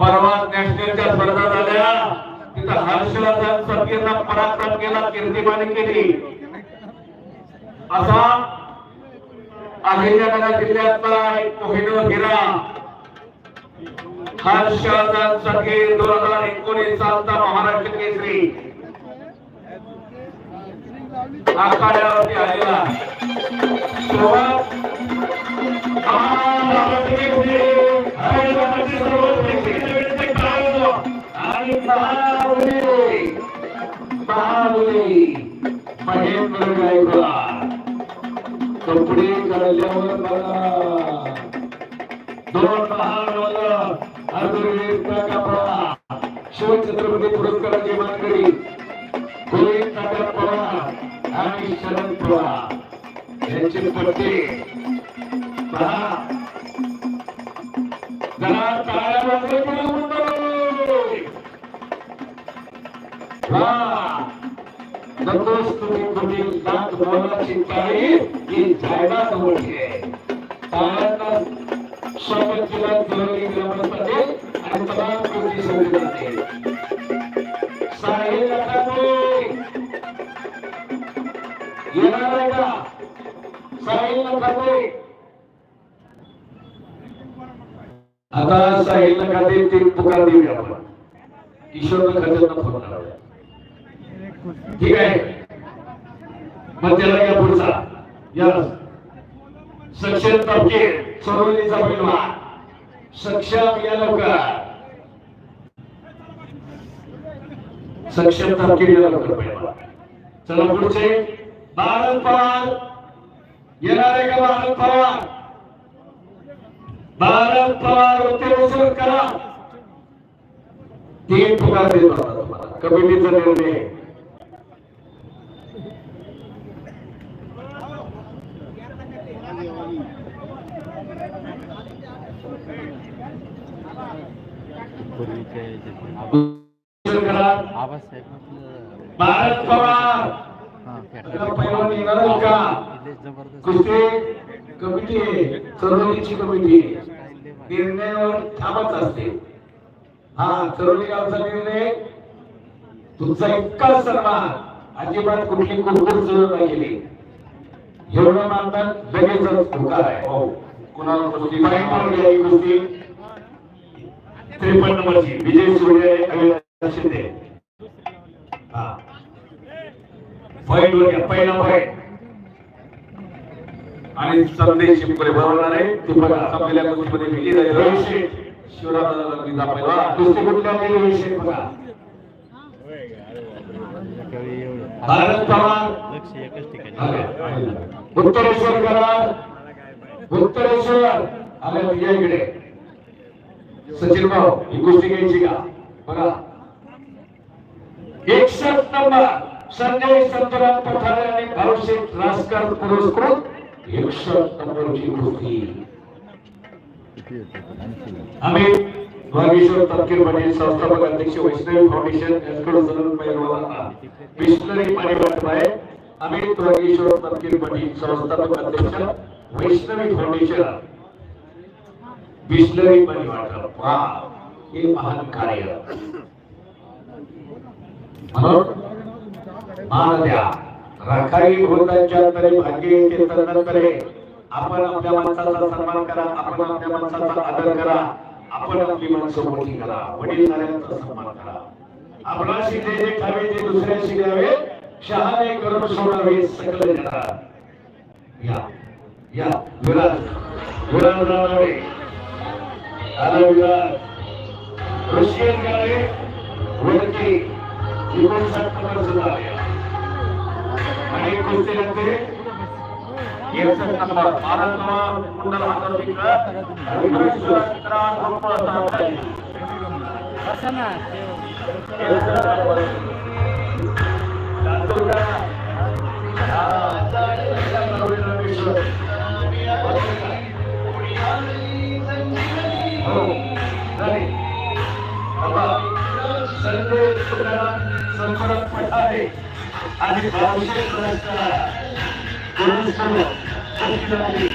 परवा नॅशनलच्या स्पर्धा झाल्या. तिथं हर्षला सतींना पराक्रम केला कीर्तिमानी केली. असा अहिल्यानगर जिल्ह्यातला एक कोहिनूर हिरा. हर्षवर्धन सखी दोन हजार एकोणीस सालचा महाराष्ट्र केसरी. आखाड्यावरती आलेला. सुरुवात महेंद्र गायकवाड कपडे काढल्यावर बघा दोन शिवछत्रपती पुरस्काराची मानकरी काका पवार आणि पवार यांचे पहा जरा टाळ्या वाजवून नकोस तुम्ही कुठे लाख मोलाची टाळी ही जायला मोठी आहे टाळ्यांना स्वागत केला जवळी ग्रामस्थांनी आणि तमाम कृती संघटनांनी साहिल अकादमी येणार आहे का? साहिल अकादमी आता साहिल खाते तीन पुकार देऊया आपण. ईश्वर खात्याला फोन लावूया. ठीक आहे. मग त्याला या पुढचा. या. सक्षम तपके सरोलीचा पैलवान सक्षम या लवकर. सक्षम तपके या लवकर पैलवान चला पुढचे. भारत पवार. येणार आहे का भारत पवार? भारत पवार होते उचल करा. तीन पुकार देत होता तुम्हाला. कमिटीचा निर्णय. करा. आबासाहेब भारत पवार हा, कुस्ती कमिटी आहे चरवलीची कमिटी. निर्णयावर ठामच असते. हा चरवली गावचा निर्णय तुमचा इतका सन्मान अजिबात कुठली कुरकुर सुरू नाही केली एवढं मानतात लगेचच होकार आहे. हो. कुणाला कुस्ती पाहिजे घ्या ही कुस्ती त्रेपन्न नंबरची विजय सूर्य अविनाश शिंदे. हा. फाईट वर घ्या. पहिला फाईट आणि संदेश शिंपरे बरोबर आहे. ते कुस्तीमध्ये विजय झाले शिवराजाला दिला पहिला कुस्ती कुठल्या बघा. भारत पवार. उत्तरेश्वर करार उत्तरेश्वर. आले या इकडे. सचिन भाऊ ही गोष्टी घ्यायची का? बघा एकसष्ट नंबर संजय संतराम पठारे आणि भाऊशेठ राजकारण पुरस्कृत एकसष्ट नंबरची गोष्टी किती. आम्ही भागेश्वर तपकीर पाटील संस्थापक अध्यक्ष वैष्णवी फाउंडेशन यांच्याकडून जरूर पैलवानांना बिस्लरी पाणी वाटप आहे. अमित भागेश्वर तपकीर पाटील संस्थापक अध्यक्ष वैष्णवी फाउंडेशन बिस्लरी पण वाटप वा हे महान कार्य. म्हणून मान द्या राखाडी भूतांच्या तरी भाग्य येते तदनंतरे आपण आपल्या माणसाचा सन्मान करा आपण आपल्या माणसाचा आदर करा आपण आपली माणसं मोठी करा वडील झाल्याचा सन्मान करा. आपला शिकले जे खावे ते दुसऱ्या शिकावे शहाणे करून सोडावे सकल जगा या या विराज विराज रानडे అలాగా ఋషియన్ గారి ఒకటి ఇరవై శాతం వస్తున్నారు అంటే ನಮ್ಮ ಭಾರತ ಮಂಡಲ Thank you. संजय तुकाराम संपत पठारे आणि भाऊशेठ पुरस्कार